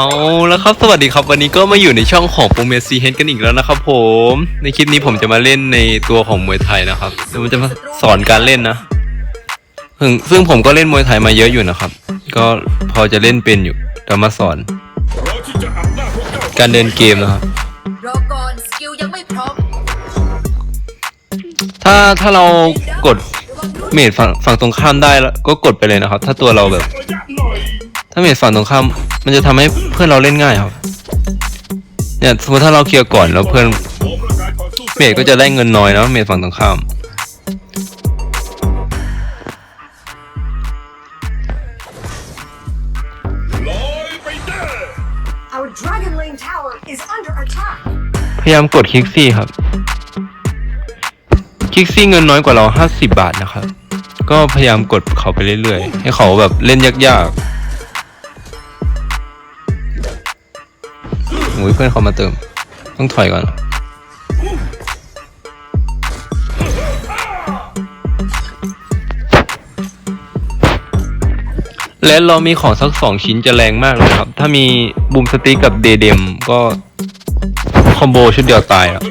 เอาแล้วครับสวัสดีครับวันนี้ก็มาอยู่ในช่องของปูเมซีเฮนกันอีกแล้วนะครับผม ในคลิปนี้ผมจะมาเล่นในตัวของมวยไทยนะครับเดี๋ยวผมจะมาสอนการเล่นนะซึ่งซึ่งผมก็เล่นมวยไทยมาเยอะอยู่นะครับ ก็พอจะเล่นเป็นอยู่แต่มาสอน การเดินเกมนะครับรอก่อนสกิลยังไม่พร้อมถ้าถ้าเรากดเมดฝั่งฝั่งตรงข้ามได้แล้วก็กดไปเลยนะครับ ถ้าตัวเราแบบ ถ้าเมดฝั่งตรงข้ามมันจะทำให้เพื่อนเราเล่นง่ายครับ เนี่ยสมมติถ้าเราเคลียร์ก่อนแล้วเพื่อนเมดก็จะได้เงินน้อยนะเมดฝั่งตรงข้าม Our Dragon Lane Tower is under attack. พยายามกดคลิกซี่ครับ คลิกซี่เงินน้อยกว่าเราห้าสิบาทนะครับ ก็พยายามกดเขาไปเรื่อยๆ ให้เขาแบบเล่นยากๆ โอ้ยเพื่อนเขามาเติม ต้องถอยก่อน และเรามีของสักสองชิ้นจะแรงมากเลยครับ ถ้ามีบูมสติ๊กกับเดเดมก็คอมโบชุดเดียวตายอะ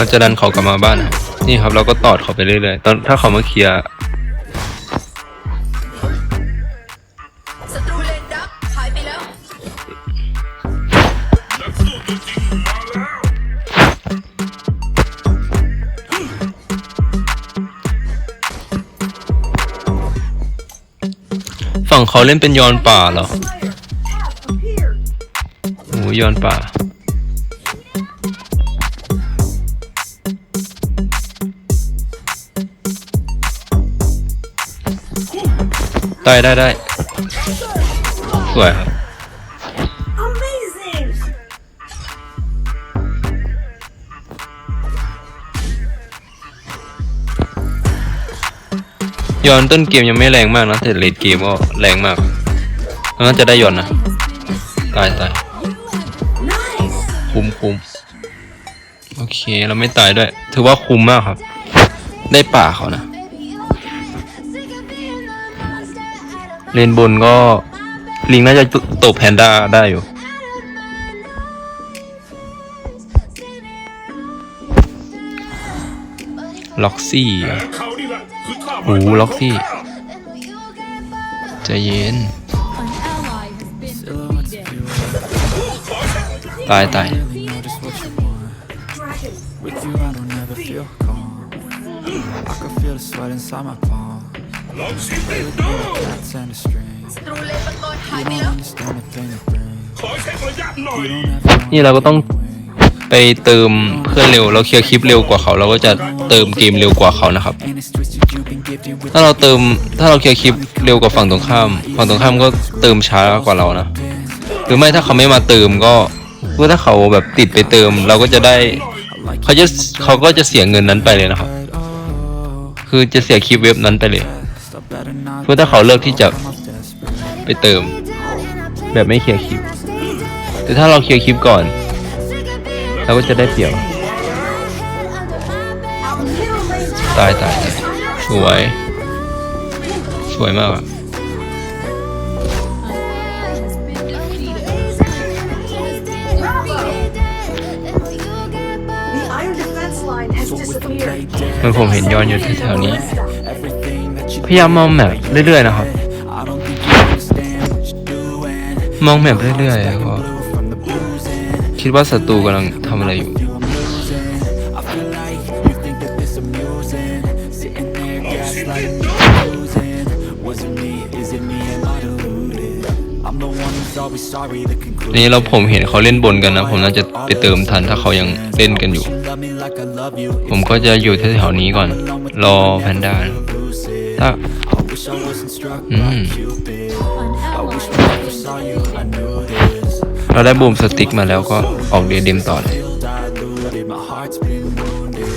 เราจะดันเขากลับมาบ้านครับนี่ครับเราก็ตอดเขาไปเรื่อยๆตอนถ้าเขามาเคลียร์ศัตรูเลนดักหายไปแล้วฝั่งเขาเล่นเป็นยอนป่าเหรอโอ้ยอนป่า ได้ได้ได้สวยครับ Amazing. ยอนต้นเกมยังไม่แรงมากนะแต่เลดเกมก็แรงมากน่าจะได้ยอนนะ ตายตาย Nice. คุ้มคุ้มโอเคเราไม่ตายด้วย ถือว่าคุ้มมากครับ ได้ป่าเขานะ เลนบนก็ ลิงน่าจะตบแพนด้าได้อยู่ ล็อกซี่โอ้ล็อกซี่ใจเย็น ตายตาย ศัตรูเลนมังกรหาย You ไป don't แล้ว understand the pain it brings. You don't ever นี่เราก็ต้องไปเติมเพื่อนเร็วเราเคลียร์คลิปเร็วกว่าเขา เราก็จะเติมเกมเร็วกว่าเขานะครับ ถ้าเราเติมถ้าเราเคลียร์คลิปเร็วกว่าฝั่งตรงข้าม ฝั่งตรงข้ามก็เติมช้ากว่าเรานะ หรือไม่ถ้าเขาไม่มาเติมก็คือถ้าเขาแบบติดไปเติม เราก็จะได้เขาจะเขาก็จะเสียเงินนั้นไปเลยนะครับ คือจะเสียคลิปเว็บนั้นไปเลย เพื่อถ้าเขาเลือกที่จะ I'm desperate. ไปเติม แบบไม่เคลียร์คลิป แต่ถ้าเราเคลียร์คลิปก่อน เราก็จะได้เปรียบ Our middle lane ตายตายตายสวย สวยมากอะ The iron defense line has So if I disappeared. lay dead, มันผมเห็นย้อนอยู่แถวๆนี้ everything that you พยายามมองแบบเรื่อยๆนะครับ มองแบบเรื่อยๆแล้วก็คิดว่าศัตรูกำลังทำอะไรอยู่นี่เราผมเห็นเขาเล่นบนกันนะ ผมน่าจะไปเติมทันถ้าเขายังเล่นกันอยู่ ผมก็จะอยู่แถวๆนี้ก่อน รอแพนด้า Lucid. ถ้า I wish I wasn't struck by Mm. Cupid. I wish when I first saw you, I knew this. เราได้บูมสติ๊กมาแล้วก็ออกเดียเดมต่อเลย Feel diluted, my heart's been wounded.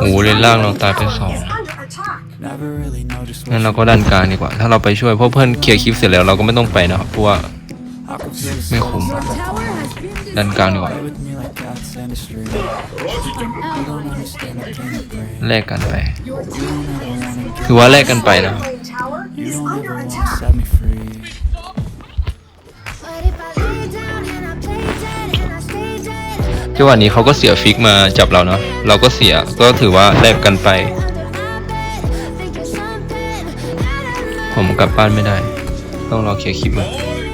โอ้โหเลนล่างเราตายไปสอง Is under attack. Never really know just what งั้นเราก็ดันกลางดีกว่า ถ้าเราไปช่วยเพราะเพื่อนเคลียร์คลิปเสร็จแล้วเราก็ไม่ต้องไปนะครับเพราะว่า I can feel the ไม่คุ้ม Tower has been ดันกลางดีกว่า Play with me like cats in the street. You don't understand the pain of brain. แลกกันไป your team. ถือว่าแลกกันไปนะ Lane tower You is don't under ever wanna attack. set me free. But if I lay down and I play dead and I stay dead จังหวะนี้เขาก็เสียฟิกมาจับเราเนาะเราก็เสียก็ถือว่าแลกกันไป under my bed, thinking something that I ผมกลับบ้านไม่ได้ ต้องรอเคลียร์คลิปมา But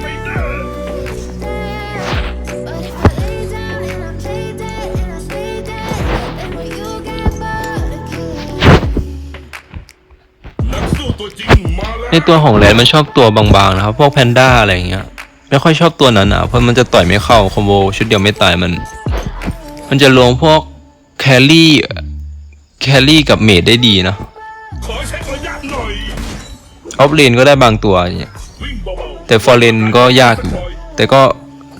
ในตัวของแรนมันชอบตัวบางๆนะครับ พวกแพนด้าอะไรอย่างเงี้ย ไม่ค่อยชอบตัวนั้นอะเพราะมันจะต่อยไม่เข้าคอมโบชุดเดียวไม่ตายมัน มันจะลวงพวกแครี่แครี่กับเมดได้ดีนะอเช็คระออฟเลนก็ได้บางตัวอย่างเงี้ยแต่ฟอร์เรนก็ยากอยู่แต่ก็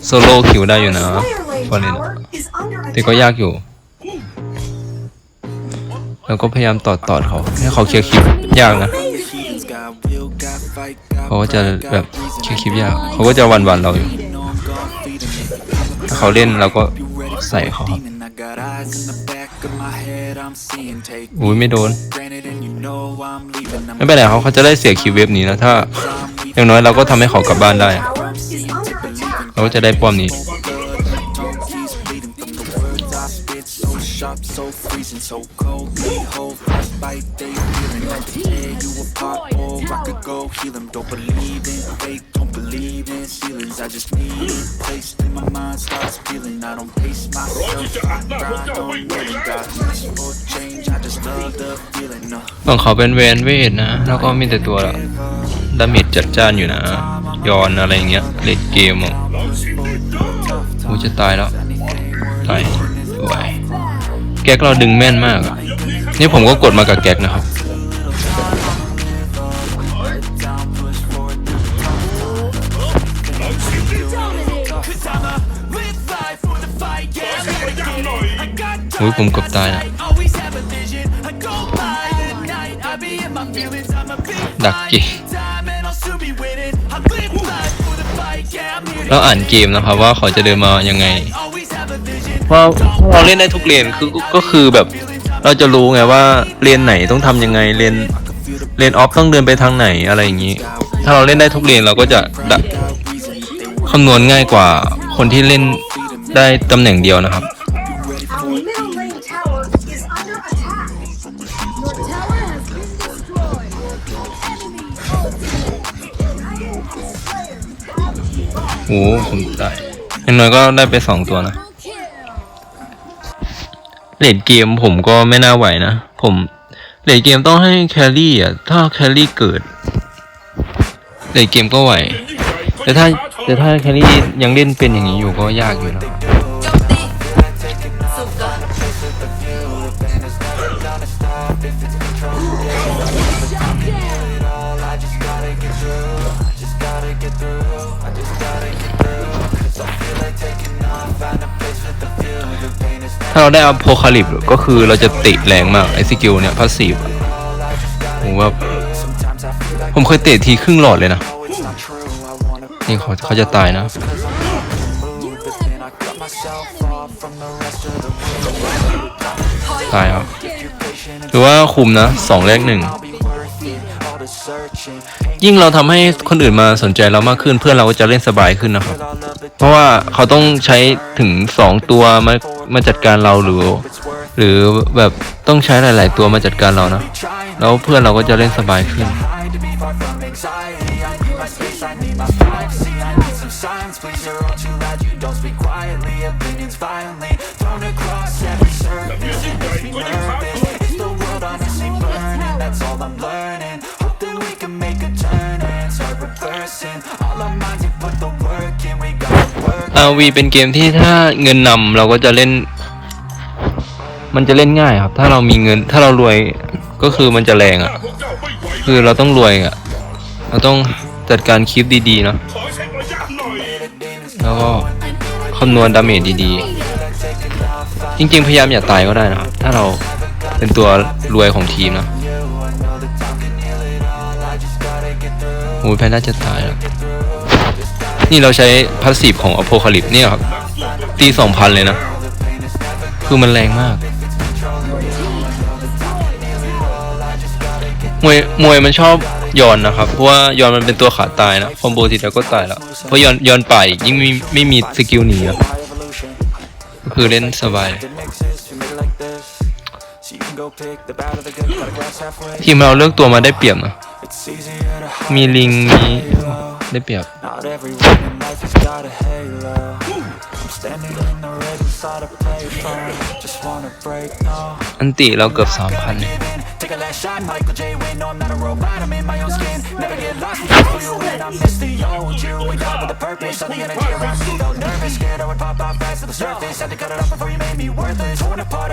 โซโล่คิวได้อยู่นะฟอร์เรนแต่ก็ยากอยู่แล้วก็พยายามตอดตอดเขาให้เขาเคลียร์คลิปยากนะ เขาก็จะแบบคิดคยากเขาก็จะวันวันเราอยู่ ถ้าเขาเล่นเราก็ใส่เขาอุ้ยไม่โดน ไม่เป็นไรเขาเขาจะได้เสียคลิปเวฟนี้แล้วถ้า อย่างน้อยเราก็ทำให้เขากลับบ้านได้เขาก็จะได้ป้อมนี้ spit. So sharp, so freezing, so cold. They hold frostbite, they feeling. I could tear you apart, or I could go heal 'em. Don't believe in fate, don't believe in ceilings. I just need it placed in my mind, starts feeling. I don't pace myself, I grind on really got much for change. I just love the feeling. Uh. ของเขาเป็นแวนเวทนะ แล้วก็มีแต่ตัวดาเมจจัดจ้านอยู่นะ ยอนอะไรอย่างเงี้ย เลดเกมอะกูจะตายแล้วตายสวย แก๊กเราดึงแม่นมากอะนี่ผมก็กดมากับแก๊กนะครับอุ้ยผมกบตายนะดักเกมเราอ่านเกมนะครับว่าเขาจะเดินมายังไง เพราะเราเล่นได้ทุกเลนคือก็คือแบบ เราจะรู้ไงว่าเลนไหนต้องทำยังไงเลนเลนออฟต้องเดินไปทางไหนอะไรอย่างนี้ ถ้าเราเล่นได้ทุกเลนเราก็จะดักคำนวณง่ายกว่าคนที่เล่นได้ตำแหน่งเดียวนะครับโอ้ผมตายอย่างน้อยก็ได้ไปสองตัวนะ เลดเกมผมก็ไม่น่าไหวนะ ผมเลดเกมต้องให้แครี่อะ ถ้าแครี่เกิดเลดเกมก็ไหว แต่ถ้าแต่ถ้าแครี่ยังเล่นเป็นอย่างนี้อยู่ก็ยากอยู่นะ ถ้าเราได้อ p โพคาลิปก็คือเราจะติแรงมากไอสกิลเนี่ยพาสซีฟผมว่า ผมเคยเตะทีครึ่งหลอดเลยนะ นี่เขาเขาจะตายนะตายครับถือว่าคุมนะสองแรกหนึ่งยิ่งเราทำให้คนอื่นมาสนใจเรามากขึ้น เพื่อนเราก็จะเล่นสบายขึ้นนะครับ เพราะว่าเขาต้องใช้ถึงสองตัวมามาจัดการเราหรือ หรือแบบต้องใช้หลาย ๆ ตัวมาจัดการเรานะแล้วเพื่อนเราก็จะเล่นสบายขึ้น RV เป็นเกมที่ถ้าเงินนำเราก็จะเล่น มันจะเล่นง่ายครับ ถ้าเรามีเงิน ถ้าเรารวยก็คือมันจะแรงอะพวกเจ้าไม่ไหวคือเราต้องรวยอะ เราต้องจัดการคลิปดีๆเนาะแล้วก็คำนวณดาเมจดีๆ จริงๆ พยายามอย่าตายก็ได้นะครับ ถ้าเราเป็นตัวรวยของทีมนะโอ้ยแพนด้าจะตายแล้ว นี่เราใช้พาสซีฟของอโพคาลิปเนี่ยครับ ตีสองพันเลยนะ คือมันแรงมาก มวยมวยมันชอบยอนนะครับ เพราะว่ายอนมันเป็นตัวขาตายนะคอมโบทีเดียวก็ตายแล้ว เพราะยอนยอนไปยิ่งไม่ไม่มีสกิลหนีอะคือเล่นสบาย ทีมเราเลือกตัวมาได้เปรียบนะมีลิงมี ได้เปรียบ Not everyone in life has got a halo. I'm standing in the red inside a payphone. Just wanna break, no. อันติเราเกือบสามพันเนี่ย Take a last shot, Michael J. Win. No, I'm not a robot, I'm in my own skin. Never get lost before you win. I'm Mr. Old you. We got with a purpose. All the energy around me, though nervous. Scared I would pop out fast to the surface. Had to cut it off before you made me worthless.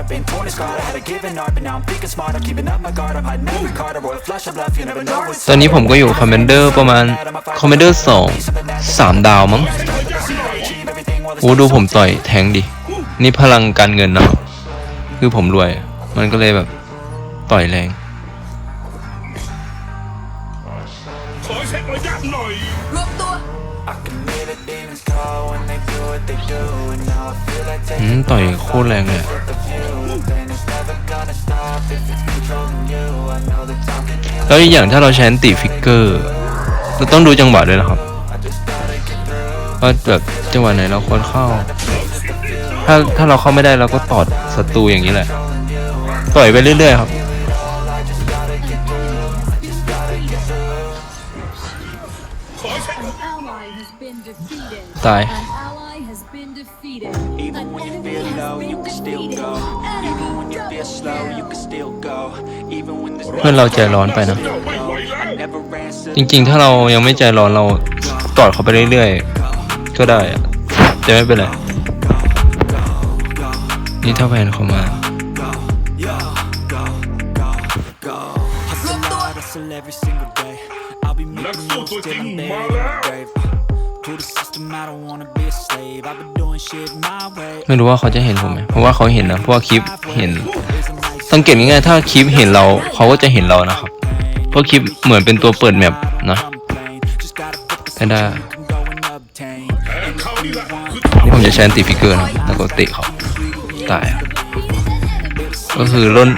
Torn apart, I've been torn and scarred. I had a given art, but now I'm thinking smart. I'm keeping up my guard. I'm hiding every card. A royal flush of bluff. You never know what's ตอนนี้ผมก็อยู่คอมเมนเดอร์ประมาณคอมเมนเดอร์สองสามดาวมั้ง achieve everything while โอ้ดูผมต่อยแทงดิ นี่พลังการเงินนะคือผมรวย มันก็เลยแบบต่อยแรงขอเช็คระยะหน่อยรวมตัว I can hear the demons call when they do what they do. And now I feel like อื taking มต่อยโคตรแรงเลย แล้วอีกอย่างถ้าเราใช้อันติฟิกเกอร์เราต้องดูจังหวะด้วยนะครับว่าแบบจังหวะไหนเราควรเข้า ถ้าถ้าเราเข้าไม่ได้เราก็ตอดศัตรูอย่างนี้แหละ ต่อยไปเรื่อยๆครับตาย พื่อนเราใจร้อนไปนะเจ้าไม่ไหวแล้ว never answer. จริงๆ ถ้าเรายังไม่ใจร้อนเราตอดเขาไปเรื่อยๆ ก็ได้อะแต่ไม่เป็นไร นี่ถ้าแวนเขามา Hustle hard, hustle every single day. I'll be นัก making สู้ moves ตัวจ till ริง I'm มา buried in แล้ว the grave. To the system, I don't wanna be a slave. I've been doing shit my way. ไม่รู้ว่าเขาจะเห็นผมไหมเพราะว่าเขาเห็นนะเพราะว่าคลิปเห็น There's a nice สังเกตง่ายๆถ้าคลิปเห็นเราเขาก็จะเห็นเรานะครับเพราะคลิปเหมือนเป็นตัวเปิดแมปนะแพนด้านี่ผมจะใช้ติฟิกเกอร์นะแล้วก็เตะเขาตายก็คือร่น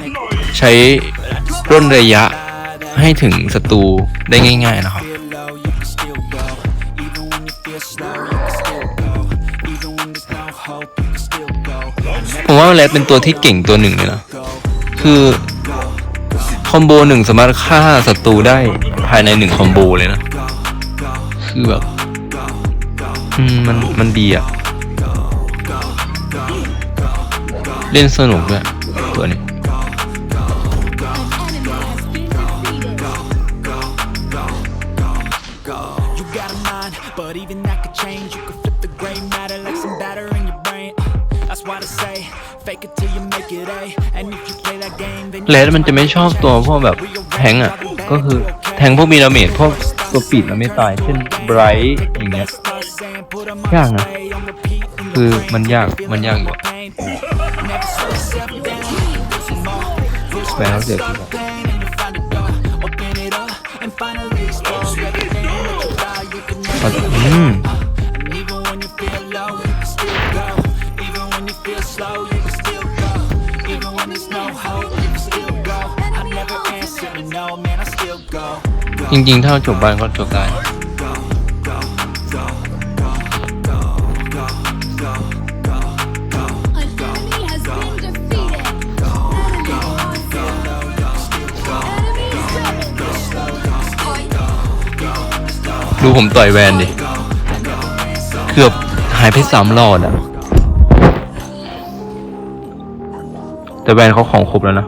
ใช้ร่นระยะให้ถึงศัตรูได้ง่าย ๆนะครับผมว่าแรดเป็นตัวที่เก่งตัวหนึ่งเลยนะ คือคอมโบหนึ่งสามารถฆ่าศัตรูได้ภายในหนึ่งคอมโบเลยนะ คือแบบมมันมันดีอะเล่นสนุกด้วยตัวนี้ เลดมันจะไม่ชอบตัวพวกแบบแทงอะ ก็คือแทงพวกมีดาเมจพวกตัวปิดแล้วไม่ตายเช่นไบรท์อย่างเงี้ยยากนะคือมันยากมันยากอยู่อะ painful. Never slow yourself down. Do some จริงๆ ถ้าเราจบบ้านก็จบได้ดูผมต่อยแวนดิ เกือบหายไปสามหลอดอะแต่แวนเขาของครบแล้วนะ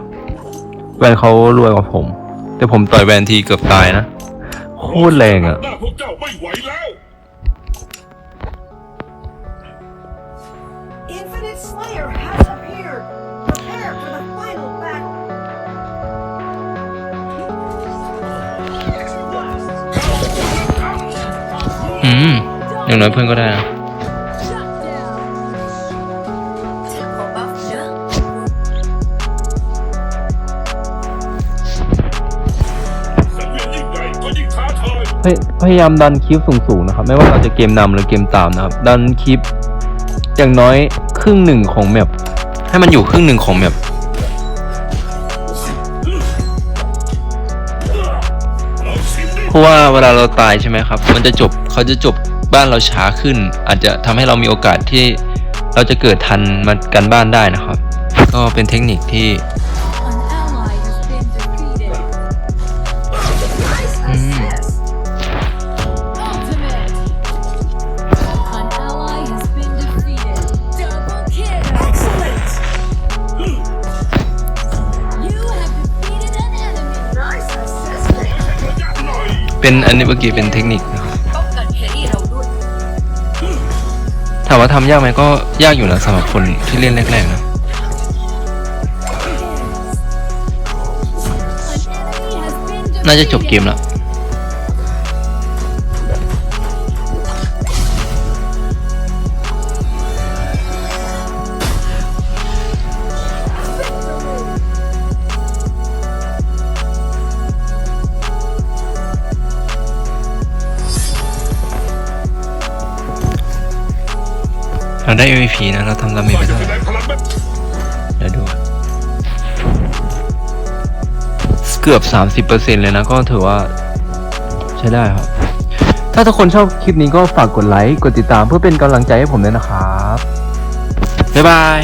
แวนเขารวยกว่าผม แต่ผมต่อยแวนทีเกือบตายนะ โคตรแรงอะ หน้าพวกเจ้าไม่ไหวแล้ว Infinite Slayer has appeared. Prepare for the final battle. อืมอย่างน้อยเพื่อนก็ได้นะ พยายามดันคลิปสูงๆนะครับ ไม่ว่าเราจะเกมนำหรือเกมตามนะครับ ดันคลิปอย่างน้อยครึ่งหนึ่งของแมปให้มันอยู่ครึ่งหนึ่งของแมปเพราะว่าเวลาเราตายใช่ไหมครับ มันจะจบเขาจะจบบ้านเราช้าขึ้น อาจจะทำให้เรามีโอกาสที่เราจะเกิดทันมากันบ้านได้นะครับ ก็เป็นเทคนิคที่ เป็นอันนี้เมื่อกี้เป็นเทคนิคนะครับป้องกันแครี่เราด้วย ถามว่าทำยากไหมก็ยากอยู่นะสำหรับคนที่เล่นแรกๆนะ น่าจะจบเกมแล้ว เราได้ MVP นะ เราทำดาเมจไปจะเท่าไหแสร่ดงพลังแบบเดี๋ยวดู เกือบ 30%เลยนะ ก็ถือว่า ใช้ได้ครับ ถ้าทุกคนชอบคลิปนี้ก็ฝากกดไลค์ กดติดตามเพื่อเป็นกำลังใจให้ผมด้วยนะครับ บ๊ายบาย